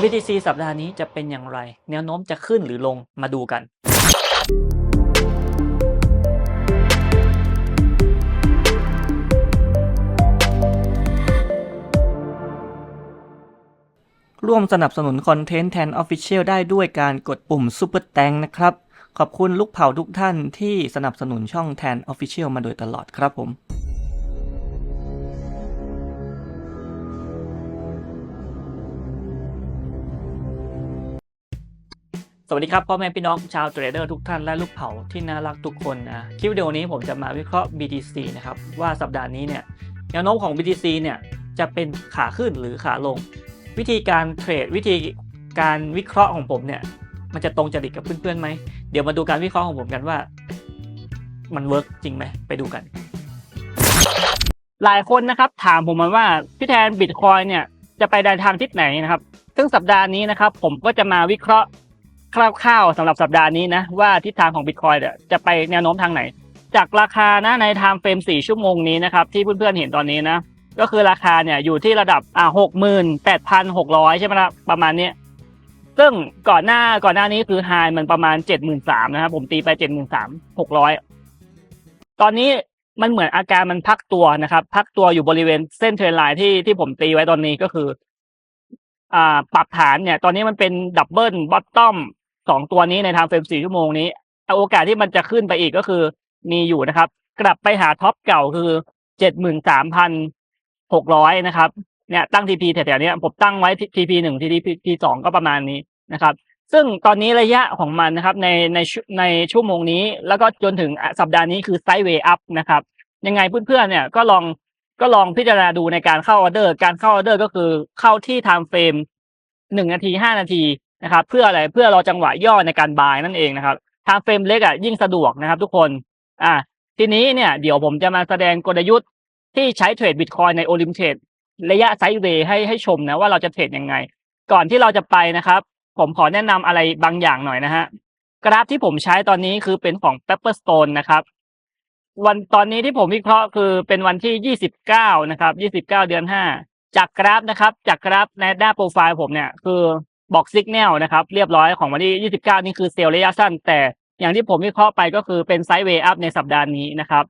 BTC สัปดาห์นี้จะเป็นอย่างไร แนวโน้มจะขึ้นหรือลงมาดูกัน ร่วมสนับสนุนคอนเทนต์แทน Official ได้ด้วยการกดปุ่ม Super t a n k นะครับ ขอบคุณลูกเผ่าทุกท่านที่สนับสนุนช่องแทน Official มาโดยตลอดครับผม สวัสดีครับพ่อแม่พี่น้องชาวเทรดเดอร์ทุกท่านและลูกเผาที่น่ารักทุกคนนะคลิปวิดีโอนี้ผมจะมาวิเคราะห์ BTC นะครับว่าสัปดาห์นี้เนี่ยแนวโน้มของ BTC เนี่ยจะเป็นขาขึ้นหรือขาลง วิธีการเทรดวิธีการวิเคราะห์ของผมเนี่ยมันจะตรงจริตกับเพื่อนๆไหมเดี๋ยวมาดูการวิเคราะห์ของผมกันว่า มันเวิร์กจริงไหมไปดูกัน หลายคนนะครับถามผมมาว่าพี่แทนบิตคอยเนี่ยจะไปในทางทิศไหนนะครับ ซึ่งสัปดาห์นี้นะครับผมก็จะมาวิเคราะห์ คร่าวๆสำหรับสัปดาห์นี้นะว่าทิศทางของบิตคอยเนี่ยจะไปแนวโน้มทางไหน จากราคานะในไทม์เฟรม4 ชั่วโมงนี้นะครับที่เพื่อนๆเห็นตอนนี้นะก็คือราคาเนี่ยอยู่ที่ระดับอ่าหกหมื่นแปดพันหกร้อยใช่ไหมครับประมาณนี้ซึ่งก่อนหน้าก่อนหน้านี้คือไฮมันประมาณเจ็ดหมื่นสามนะครับผมตีไปเจ็ดหมื่นสามหกร้อยตอนนี้มันเหมือนอาการมันพักตัวนะครับ พักตัวอยู่บริเวณเส้นเทรนไลน์ที่ที่ผมตีไว้ตอนนี้ก็คือ อ่าปรับฐานเนี่ย ตอนนี้มันเป็นดับเบิลบอทตอม สองตัวนี้ในทางเฟรมสี่ชั่วโมงนี้โอกาสที่มันจะขึ้นไปอีกก็คือมีอยู่นะครับ กลับไปหาท็อปเก่าคือเจ็ดหมื่นสามพันหกร้อยนะครับเนี่ยตั้ง TP แถวๆนี้ผมตั้งไว้ TP หนึ่ง TP สองก็ประมาณนี้นะครับ ซึ่งตอนนี้ระยะของมันนะครับในในชุในชั่วโมงนี้ แล้วก็จนถึงสัปดาห์นี้คือไซด์เวย์อัพนะครับ ยังไงเพื่อนๆเนี่ยก็ลองก็ลองพิจารณาดูในการเข้าออเดอร์ การเข้าออเดอร์ก็คือเข้าที่ time frame หนึ่งนาทีห้านาที นะครับ เพื่ออะไรเพื่อรอจังหวะย่อในการบายนั่นเองนะครับ time frame เล็กอะยิ่งสะดวกนะครับ ทุกคนอ่าทีนี้เนี่ยเดี๋ยวผมจะมาแสดงกลยุทธ์ที่ใช้เทรดบิตคอยในโอลิมเทรดระยะไซด์เวย์ให้ให้ชมนะว่าเราจะเทรดยังไง ก่อนที่เราจะไปนะครับ ผมขอแนะนำอะไรบางอย่างหน่อยนะฮะกราฟที่ผมใช้ตอนนี้คือเป็นของ Pepperstone นะครับ วันตอนนี้ที่ผมวิเคราะห์คือเป็นวันที่ 29 นะครับ 29 เดือน 5 จากกราฟนะครับ จากกราฟในหน้าโปรไฟล์ผมเนี่ย คือ บอกสัญญาณนะครับเรียบร้อยของวันที่ 29 นี่คือเซลล์ระยะสั้น แต่อย่างที่ผมวิเคราะห์ไปก็คือเป็นไซด์เวย์อัพในสัปดาห์นี้นะครับ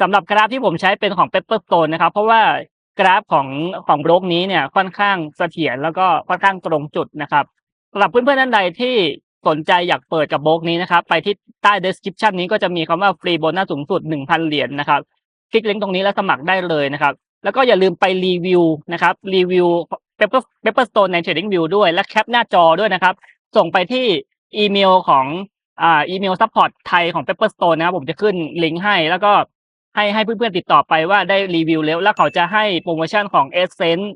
สำหรับกราฟที่ผมใช้เป็นของ Pepperstone นะครับ เพราะว่ากราฟของของบล็อกนี้เนี่ยค่อนข้างเสถียรแล้วก็ค่อนข้างตรงจุดนะครับสำหรับเพื่อนๆท่านใดที่สนใจอยากเปิดกับโบกนี้นะครับ ไปที่ใต้ description นี้ก็จะมีคำว่าฟรีโบนัสสูงสุด 1,000 เหรียญนะครับคลิกลิงก์ตรงนี้แล้วสมัครได้เลยนะครับ แล้วก็อย่าลืมไปรีวิวนะครับรีวิว Pepper Pepperstone ใน TradingView ด้วย และแคปหน้าจอด้วยนะครับ ส่งไปที่อีเมลของอ่าอีเมลซัพพอร์ตไทยของ Pepperstone นะครับ ผมจะขึ้นลิงก์ให้ แล้วก็ให้ให้เพื่อนๆติดต่อไปว่าได้รีวิวแล้ว แล้วเขาจะให้โปรโมชั่นของ e s s e n c e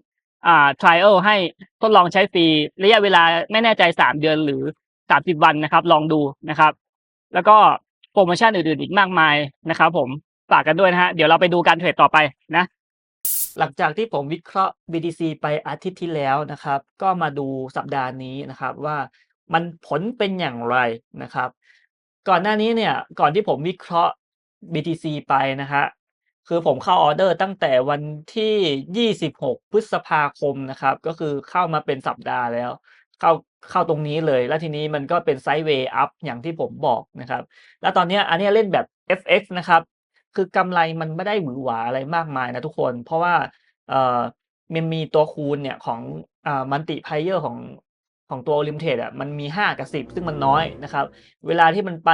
อ่า trial ให้ทดลองใช้ฟรีระยะเวลาไม่แน่ใจสามเดือนหรือสามสิบวันนะครับ ลองดูนะครับ แล้วก็โปรโมชั่นอื่นๆอีกมากมายนะครับ ผมฝากกันด้วยนะฮะเดี๋ยวเราไปดูการเทรดต่อไปนะ หลังจากที่ผมวิเคราะห์ BTC ไปอาทิตย์ที่แล้วนะครับ ก็มาดูสัปดาห์นี้นะครับว่ามันผลเป็นอย่างไรนะครับ ก่อนหน้านี้เนี่ยก่อนที่ผมวิเคราะห์ BTC ไปนะฮะคือผมเข้าออเดอร์ตั้งแต่วันที่ 26 พฤษภาคมนะครับ ก็คือเข้ามาเป็นสัปดาห์แล้ว เข้าเข้าตรงนี้เลย แล้วทีนี้มันก็เป็นไซด์เวย์อัพอย่างที่ผมบอกนะครับ แล้วตอนนี้อันนี้เล่นแบบ FX นะครับ คือกำไรมันไม่ได้หวือหวาอะไรมากมายนะทุกคน เพราะว่าเอ่อมันมีตัวคูณเนี่ยของอ่ามันติไพเยอร์ของของตัวลิมเท e อะมันมี 5 กับ 10 ซึ่งมันน้อยนะครับ เวลาที่มันไป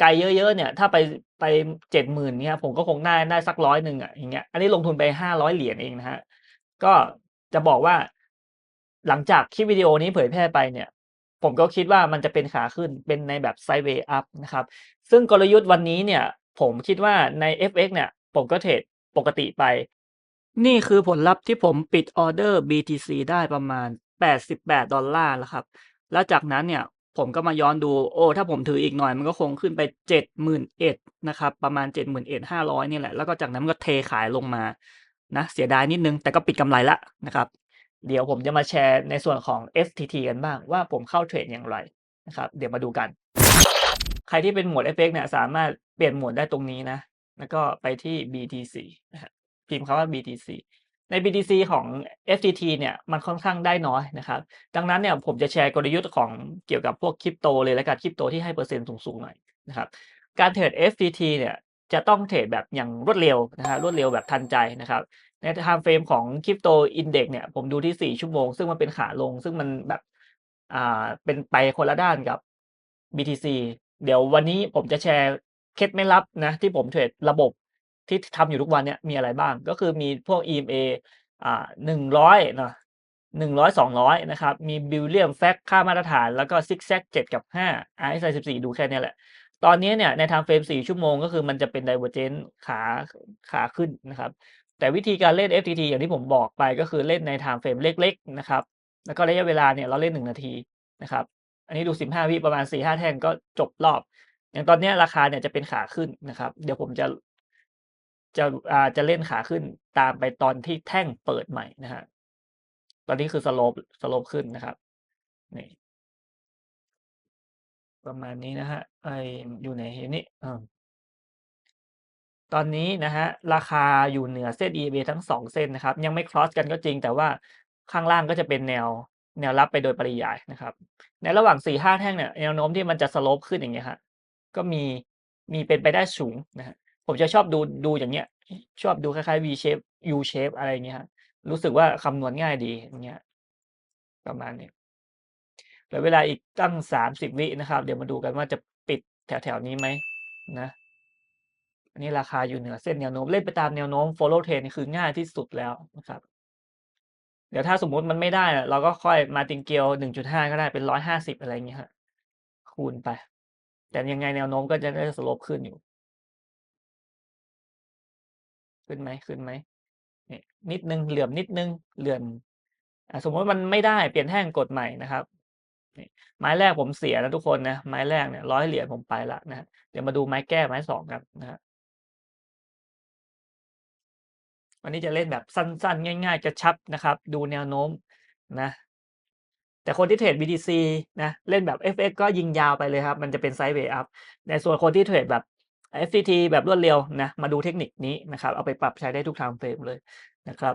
ไกลเยอะๆเนี่ย ถ้าไปไปเจ็ดหมื่นเนี่ยผมก็คงได้ได้สักร้อยหนึ่งอะอย่างเงี้ยอันนี้ลงทุนไปห้าร้อยเหรียญเองนะฮะก็จะบอกว่า หลังจากคลิปวิดีโอนี้เผยแพร่ไปเนี่ย ผมก็คิดว่ามันจะเป็นขาขึ้นเป็นในแบบไซเวย์อัพนะครับ ซึ่งกลยุทธ์วันนี้เนี่ย ผมคิดว่าใน FX เนี่ย ผมก็เทรดปกติไป นี่คือผลลัพธ์ที่ผมปิดออเดอร์ BTC ได้ประมาณ 88 ดอลลาร์แล้วครับ แล้วจากนั้นเนี่ยผมก็มาย้อนดูโอ้ถ้าผมถืออีกหน่อยมันก็คงขึ้นไป 71,000นะครับประมาณ 71,500นี่แหละ แล้วก็จากนั้นก็เทขายลงมานะเสียดายนิดนึงแต่ก็ปิดกำไรละนะครับ เดี๋ยวผมจะมาแชร์ในส่วนของ FTT กันบ้างว่าผมเข้าเทรดอย่างไรนะครับ เดี๋ยวมาดูกัน ใครที่เป็นหมวด FX เนี่ยสามารถ ปลี่ยนโหมดได้ตรงนี้นะ แล้วก็ไปที่ BTC นะครับพิมพ์คำว่า BTC ใน BTC ของ FTT เนี่ยมันค่อนข้างได้น้อยนะครับ ดังนั้นเนี่ยผมจะแชร์กลยุทธ์ของเกี่ยวกับพวกคริปโตเลยแล้วกันคริปโตที่ให้เปอร์เซ็นต์สูงๆหน่อยนะครับ การเทรด FTT เนี่ยจะต้องเทรดแบบอย่างรวดเร็วนะฮะรวดเร็วแบบทันใจนะครับ ใน time frame ของคริปโตอินเด็กเนี่ยผมดูที่ 4 ชั่วโมง ซึ่งมันเป็นขาลง ซึ่งมันแบบอ่าเป็นไปคนละด้านกับ BTC เดี๋ยววันนี้ผมจะแชร์ เคล็ดไม่ลับนะที่ผมเทรดระบบที่ทำอยู่ทุกวันเนี่ยมีอะไรบ้าง ก็คือมีพวก EMA อ่าหนึ่งร้อยเนาะหนึ่งร้อยสองร้อยนะครับ มีบิลเลียมแฟกค่ามาตรฐานแล้วก็ซิกแซกเจ็ดกับห้า RSI สิบสี่ดูแค่นี้แหละ ตอนนี้เนี่ยในทางเฟรม4ชั่วโมงก็คือมันจะเป็น Divergent ขาขาขึ้นนะครับ แต่วิธีการเล่น FTT อย่างที่ผมบอกไปก็คือเล่นในไทม์เฟรมเล็กๆนะครับ แล้วก็ระยะเวลาเนี่ยเราเล่น1นาทีนะครับ อันนี้ดู15วิประมาณ4-5แท่งก็จบรอบ อย่างตอนนี้ราคาเนี่ยจะเป็นขาขึ้นนะครับ เดี๋ยวผมจะจะอ่าจะเล่นขาขึ้นตามไปตอนที่แท่งเปิดใหม่นะฮะตอนนี้คือสโลปสโลปขึ้นนะครับนี่ประมาณนี้นะฮะไออยู่ในนี้เออตอนนี้นะฮะราคาอยู่เหนือเส้น EMA ทั้ง2เส้นนะครับ ยังไม่ cross กันก็จริง แต่ว่าข้างล่างก็จะเป็นแนวแนวรับไปโดยปริยายนะครับ ในระหว่าง4-5แท่งเนี่ยแนวโน้มที่มันจะสโลปขึ้นอย่างเงี้ยฮะ ก็มีมีเป็นไปได้สูงนะฮะผมจะชอบดูดูอย่างเงี้ย ชอบดูคล้ายๆ V shape U shape อะไรเงี้ยรู้สึกว่าคำนวณง่ายดีอย่างเงี้ย ประมาณนี้เหลือเวลาอีกตั้ง30วินะครับ เดี๋ยวมาดูกันว่าจะปิดแถวๆนี้ไหมนะอันนี้ราคาอยู่เหนือเส้นแนวโน้มเล่นไปตามแนวโน้ม follow trend คือง่ายที่สุดแล้วนะครับ เดี๋ยวถ้าสมมุติมันไม่ได้ เราก็ค่อยมาติงเกล1.5ก็ได้เป็น150อะไรอย่างเงี้ยครับคูณไป แต่ยังไงแนวโน้มก็จะได้สโลปขึ้นอยู่ ขึ้นไหมขึ้นไหมนี่นิดนึงเหลื่อมนิดนึงเหลื่อมสมมติมันไม่ได้เปลี่ยนแท่งกดใหม่นะครับนี่ไม้แรกผมเสียนะทุกคนนะไม้แรกเนี่ยร้อยเหรียญผมไปละนะฮะเดี๋ยวมาดูไม้แก้ไม้สองกันนะฮะวันนี้จะเล่นแบบสั้นๆ ง่าย ๆ กระชับนะครับ ดูแนวโน้มนะ แต่คนที่เทรด BTC นะเล่นแบบ FX ก็ยิงยาวไปเลยครับ มันจะเป็นไซด์เวย์อัพในส่วนคนที่เทรดแบบ FTT แบบรวดเร็วนะมาดูเทคนิคนี้นะครับเอาไปปรับใช้ได้ทุก time frame เลยนะครับ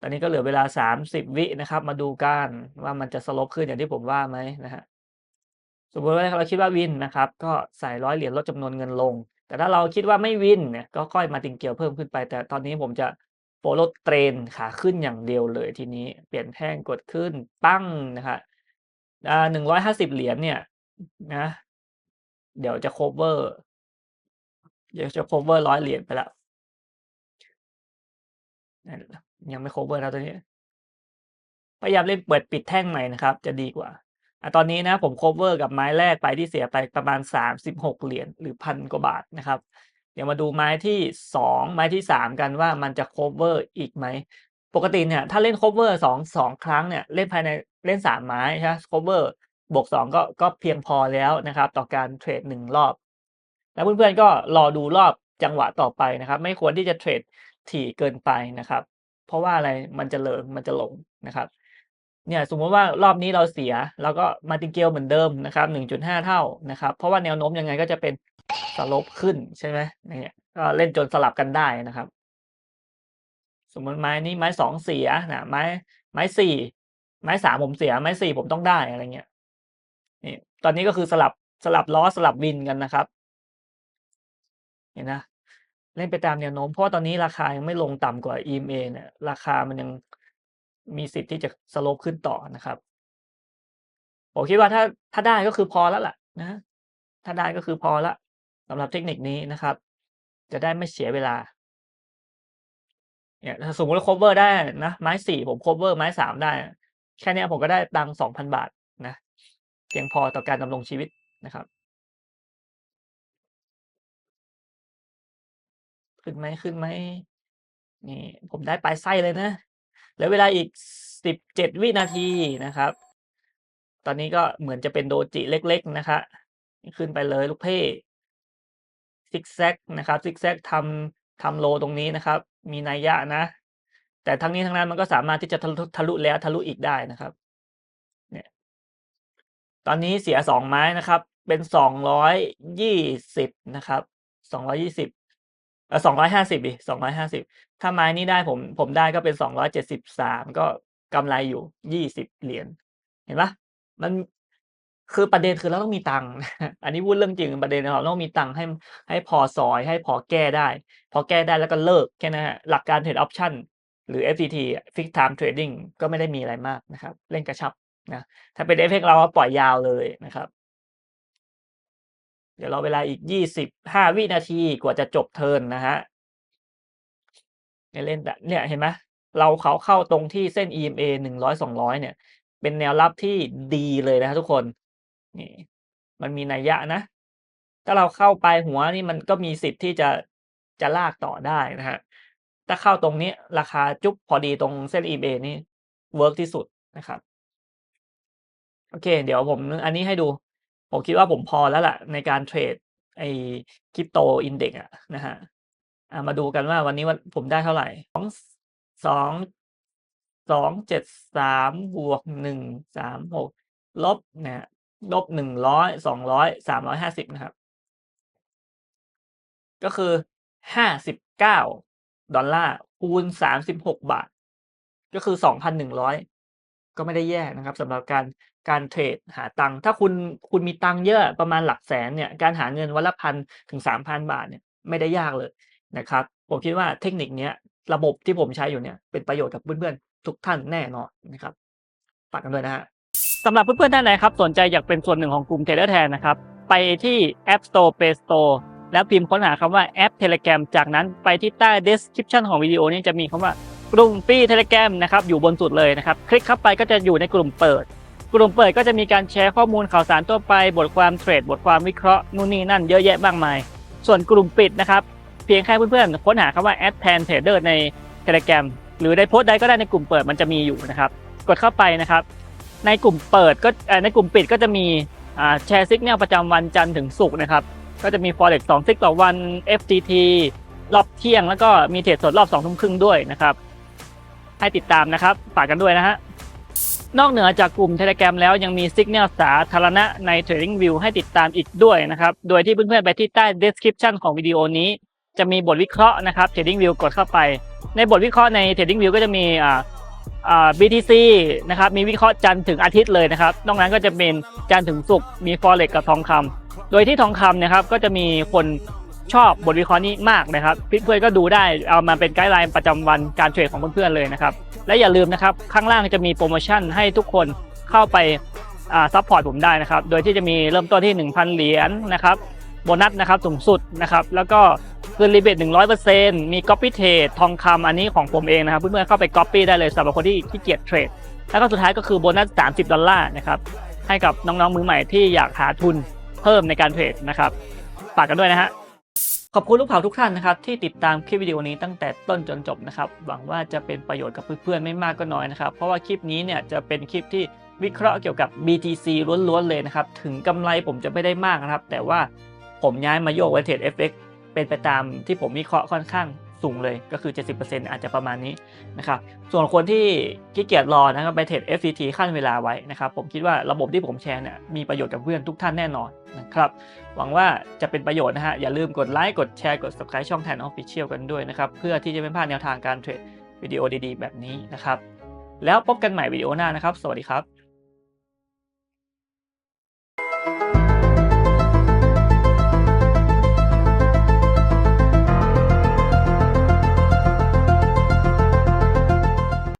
ตอนนี้ก็เหลือเวลา 30 วินะครับ มาดูกันว่ามันจะสลปขึ้นอย่างที่ผมว่าไหมนะฮะสมมติว่าเราคิดว่าวินนะครับ ก็ใส่ร้อยเหรียญลดจำนวนเงินลง แต่ถ้าเราคิดว่าไม่วินเนี่ยก็ค่อยมาติงเกลเพิ่มขึ้นไป แต่ตอนนี้ผมจะ follow trend ขาขึ้นอย่างเดียวเลยทีนี้เปลี่ยนแท่งกดขึ้นปั้งนะครับอ่าหนึ่งร้อยห้าสิบเหรียญเนี่ยนะ เดี๋ยวจะ cover เดี๋ยวจะ cover ร้อยเหรียญไปล้วยังไม่ cover นะตัวนี้พยายามเล่นเปิดปิดแท่งใหม่นะครับ จะดีกว่าอะตอนนี้นะผม cover กับไม้แรกไปที่เสียไปประมาณ 36 เหรียญหรือพันกว่าบาทนะครับ เดี๋ยวมาดูไม้ที่ 2 ไม้ที่ 3 กันว่ามันจะ cover อีกไหม ปกติเนี่ยถ้าเล่น cover 2 2ครั้งเนี่ยเล่นภายในเล่น 3 ไม้ใช่ไหม cover บวก2ก็ก็เพียงพอแล้วนะครับ ต่อการเทรด 1 รอบ แล้วเพื่อนๆก็รอดูรอบจังหวะต่อไปนะครับ ไม่ควรที่จะเทรดถี่เกินไปนะครับ เพราะว่าอะไรมันจะเลิงมันจะหลงนะครับเนี่ยสมมติว่ารอบนี้เราเสียเราก็มาติงเกลเหมือนเดิมนะครับ 1.5 เท่านะครับ เพราะว่าแนวโน้มยังไงก็จะเป็น สลปขึ้นใช่ไหมเนี่ยก็เล่นจนสลับกันได้นะครับ สมมติไม้นี้ไม้สองเสียนะไม้ไม้สี่ไม้สามผมเสียไม้สี่ผมต้องได้อะไรเงี้ยนี่ตอนนี้ก็คือสลับสลับล้อสลับวินกันนะครับ เห็นนะเล่นไปตามแนวโน้มเพราะตอนนี้ราคายังไม่ลงต่ำกว่า EMA เนี่ย ราคามันยังมีสิทธิ์ที่จะสโลปขึ้นต่อนะครับผมคิดว่าถ้าถ้าได้ก็คือพอแล้วล่ะนะ ถ้าได้ก็คือพอละำหรับเทคนิคนี้นะครับ จะได้ไม่เสียเวลาเนี่ยถ้าสมมติว่า cover ได้นะไม้สี่ผม cover ไม้สามได้ แค่นี้ผมก็ได้ตังสองพันบาทนะเพียงพอต่อการดำรงชีวิตนะครับ ขึ้นไหมขึ้นไหมนี่ผมได้ปลายไส้เลยนะเหลือเวลาอีก17วินาทีนะครับ ตอนนี้ก็เหมือนจะเป็นโดจิเล็ก ๆ นะคะ ขึ้นไปเลยลูกเพ่ ซิกแซกนะครับซิกแซกทำทำโลตรงนี้นะครับ มีนัยยะนะ แต่ทั้งนี้ทั้งนั้นมันก็สามารถที่จะทะลุทะลุแล้วทะลุอีกได้นะครับเนี่ยตอนนี้เสียสองไม้นะครับ เป็นสองร้อยยี่สิบนะครับสองร้อยี่สิบเออสองร้อยห้าสิบดิสองร้อยห้าสิบถ้าไม้นี้ได้ผมผมได้ก็เป็นสองร้อยเจ็ดสิบสามก็กำไรอยู่ยี่สิบเหรียญเห็นปะมัน คือประเด็นคือเราต้องมีตังค์อันนี้พูดเรื่องจริงประเด็นเราต้องมีตังค์ให้ให้พอซอยให้พอแก้ได้ พอแก้ได้แล้วก็เลิกแค่นั้นฮะหลักการเทรดออปชั่นหรือ FTT Fix Time Trading ก็ไม่ได้มีอะไรมากนะครับ เล่นกระชับนะถ้าเป็น FX เราก็ปล่อยยาวเลยนะครับ เดี๋ยวรอเวลาอีกยี่สิบห้าวินาทีกว่าจะจบเทิร์นนะฮะเนี่ยเล่นแบบเนี่ยเห็นไหมเราเขาเข้าตรงที่เส้น EMA หนึ่งร้อยสองร้อยเนี่ย เป็นแนวรับที่ดีเลยนะทุกคน นี่ มันมีนัยยะนะ ถ้าเราเข้าไปหัวนี่มันก็มีสิทธิ์ที่จะจะลากต่อได้นะฮะ ถ้าเข้าตรงนี้ราคาจุ๊บพอดีตรงเส้น EMA นี่เวิร์กที่สุดนะครับ โอเค เดี๋ยวผมอันนี้ให้ดู ผมคิดว่าผมพอแล้วล่ะ ในการเทรดไอ้คริปโตอินเด็กอะนะฮะมาดูกันว่าวันนี้วันผมได้เท่าไหร่สองสองสองเจ็ดสามบวกหนึ่งสามหกลบนะ ลบหนึ่งร้อยสองร้อยสามร้อยห้าสิบนะครับ ก็คือห้าสิบเก้าดอลลาร์คูณสามสิบหกบาท ก็คือสองพันหนึ่งร้อยก็ไม่ได้แย่นะครับสำหรับการการเทรดหาตังค์ถ้าคุณคุณมีตังค์เยอะประมาณหลักแสนเนี่ยการหาเงินวันละพันถึงสามพันบาทเนี่ยไม่ได้ยากเลยนะครับ ผมคิดว่าเทคนิคเนี้ยระบบที่ผมใช้อยู่เนี่ยเป็นประโยชน์กับเพื่อนๆทุกท่านแน่นอนนะครับฝากกันด้วยนะฮะ สำหรับเพื่อนๆท่านไหนครับ สนใจอยากเป็นส่วนหนึ่งของกลุ่ม Trader แทนนะครับ ไปที่ App Store Play Store แล้วพิมพ์ค้นหาคำว่าแอป Telegram จากนั้นไปที่ใต้ description ของวิดีโอนี้จะมีคำว่ากลุ่มฟรี Telegram นะครับอยู่บนสุดเลยนะครับ คลิกเข้าไปก็จะอยู่ในกลุ่มเปิด กลุ่มเปิดก็จะมีการแชร์ข้อมูลข่าวสารทั่วไป บทความเทรด บทความวิเคราะห์นู่นนี่นั่นเยอะแยะมากมาย ส่วนกลุ่มปิดนะครับเพียงแค่เพื่อนๆค้นหาคำว่า add pan trader ใน Telegram หรือในโพสต์ใดก็ได้ในกลุ่มเปิดมันจะมีอยู่นะครับกดเข้าไปนะครับ ในกลุ่มเปิดก็ในกลุ่มปิดก็จะมีแชร์ซิกแนลประจำวันจันทร์ถึงศุกร์นะครับ ก็จะมี forex 2ซิกต่อวัน FTT รอบเที่ยงแล้วก็มีเทรดสดรอบ2ทุ่มครึ่งด้วยนะครับ ให้ติดตามนะครับฝากกันด้วยนะฮะนอกเหนือจากกลุ่ม Telegram แล้วยังมีสิกแนลสาธารณะใน TradingView ให้ติดตามอีกด้วยนะครับ โดยที่เพื่อนๆไปที่ใต้ description ของวิดีโอนี้ จะมีบทวิเคราะห์นะครับ TradingView กดเข้าไป ในบทวิเคราะห์ใน TradingView ก็จะมีอ่า BTC นะครับมีวิเคราะห์จันทร์ถึงอาทิตย์เลยนะครับนอกนั้นก็จะเป็นจันทร์ถึงศุกร์มี Forex กับทองคำโดยที่ทองคำนะครับก็จะมีคนชอบบทวิเคราะห์นี้มากนะครับเพื่อนๆก็ดูได้เอามาเป็นไกด์ไลน์ประจำวันการเทรดของเพื่อนๆเลยนะครับและอย่าลืมนะครับข้างล่างจะมีโปรโมชั่นให้ทุกคนเข้าไปซัพพอร์ตผมได้นะครับโดยที่จะมีเริ่มต้นที่ 1,000 เหรียญนะครับโบนัสนะครับสูงสุดนะครับแล้วก็ คืนรีเบท100%มี Copy Trade ทองคำอันนี้ของผมเองนะครับ เพื่อนๆเข้าไป Copy ได้เลยสำหรับคนที่ขี้เกียจเทรด แล้วก็สุดท้ายก็คือโบนัส30ดอลลาร์นะครับ ให้กับน้องๆมือใหม่ที่อยากหาทุนเพิ่มในการเทรดนะครับฝากกันด้วยนะฮะขอบคุณลูกเผาทุกท่านนะครับที่ติดตามคลิปวิดีโอนี้ตั้งแต่ต้นจนจบนะครับหวังว่าจะเป็นประโยชน์กับเพื่อนๆไม่มากก็น้อยนะครับเพราะว่าคลิปนี้เนี่ยจะเป็นคลิปที่วิเคราะห์เกี่ยวกับ BTC ล้วนๆเลยนะครับถึงกำไรผมจะไม่ได้มากนะครับ แต่ว่าผมย้ายมาโยกไว้เทรด FX เป็นไปตามที่ผมวิเคราะห์ค่อนข้างสูงเลยก็คือ 70%อาจจะประมาณนี้นะครับส่วนคนที่ขี้เกียจรอนะครับไปเทรด FTT ขั้นเวลาไว้นะครับผมคิดว่าระบบที่ผมแชร์เนี่ยมีประโยชน์กับเพื่อนทุกท่านแน่นอนนะครับหวังว่าจะเป็นประโยชน์นะฮะอย่าลืมกดไลค์กดแชร์กด subscribe ช่องแทน Official กันด้วยนะครับเพื่อที่จะไม่พลาดแนวทางการเทรดวิดีโอดีๆ แบบนี้นะครับแล้วพบกันใหม่วิดีโอหน้านะครับ สวัสดีครับ